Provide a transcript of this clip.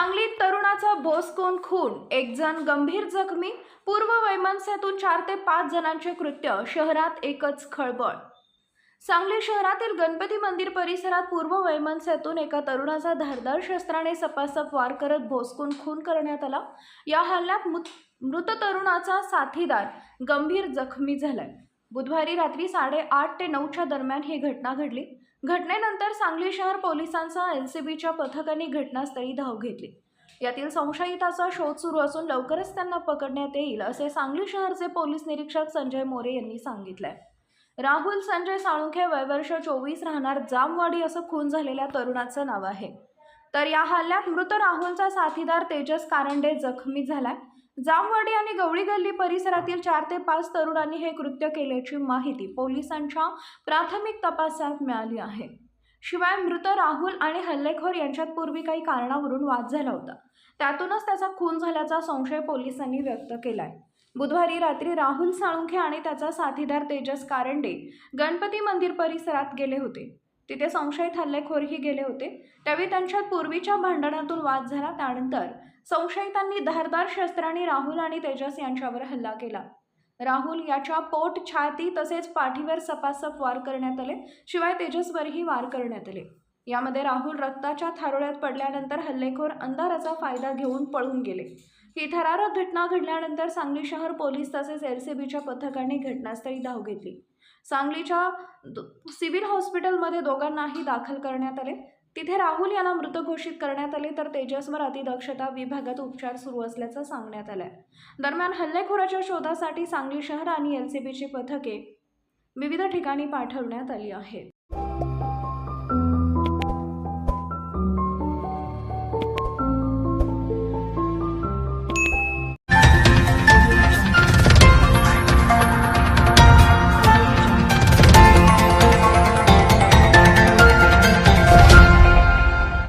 सांगलीत तरुणाचा बोसकोन खून. एक जण गंभीर जखमी. पूर्व वैमनस्यातून चार ते पाच जणांचे कृत्य. शहरात एकच खळबळ. सांगली शहरातील गणपती मंदिर परिसरात पूर्व वैमनस्यातून एका तरुणाचा धारदार शस्त्राने सपासप वार करत भोसकून खून करण्यात आला. या हल्ल्यात मृत मृत तरुणाचा साथीदार गंभीर जखमी झालाय. बुधवारी रात्री साडेआठ ते नऊच्या दरम्यान ही घटना घडली. घटनेनंतर सांगली शहर पोलिसांसह एल सी बीच्या पथकाने घटनास्थळी धाव घेतली. यातील संशयिताचा शोध सुरू असून लवकरच त्यांना पकडण्यात येईल असे सांगली शहरचे पोलीस निरीक्षक संजय मोरे यांनी सांगितलंय. राहुल संजय साळुंखे वयवर्ष चोवीस राहणार जामवाडी असं खून झालेल्या तरुणाचं नाव आहे. तर या हल्ल्यात मृत राहुलचा साथीदार तेजस कारंडे जखमी झालाय. जामवाडी आणि गवळी गल्ली परिसरातील चार ते पाच तरुणांनी हे कृत्य केल्याची माहिती पोलिसांच्या प्राथमिक तपासात मिळाली आहे. शिवाय मृत राहुल आणि हल्लेखोर यांच्यात पूर्वी काही कारणावरून वाद झाला होता. त्यातूनच त्याचा खून झाल्याचा संशय पोलिसांनी व्यक्त केलाय. बुधवारी रात्री राहुल साळुंखे आणि त्याचा साथीदार तेजस कारंडे गणपती मंदिर परिसरात गेले होते. तिथे संशयित हल्लेखोरही गेले होते. त्यावेळी त्यांच्यात पूर्वीच्या भांडणातून वाद झाला. त्यानंतर संशयितांनी धारदार शस्त्रांनी राहुल आणि तेजस यांच्यावर हल्ला केला. राहुल याच्या पोट छाती तसेच पाठीवर सपासप वार करण्यात आले. शिवाय तेजसवरही वार करण्यात आले. यामध्ये राहुल रक्ताच्या थारोळ्यात पडल्यानंतर हल्लेखोर अंधाराचा फायदा घेऊन पळून गेले. ही थरारक घटना घडल्यानंतर सांगली शहर पोलीस तसेच एल सी बीच्या पथकाने घटनास्थळी धाव घेतली. सांगलीच्या सिव्हिल हॉस्पिटलमध्ये दोघांनाही दाखल करण्यात आले. तिथे राहुल याला मृत घोषित करण्यात आले तर तेजसवर अतिदक्षता विभागात उपचार सुरू असल्याचं सांगण्यात आलं दरम्यान हल्लेखोराच्या शोधासाठी सांगली शहर आणि एल सी बीची पथके विविध ठिकाणी पाठवण्यात आली आहेत.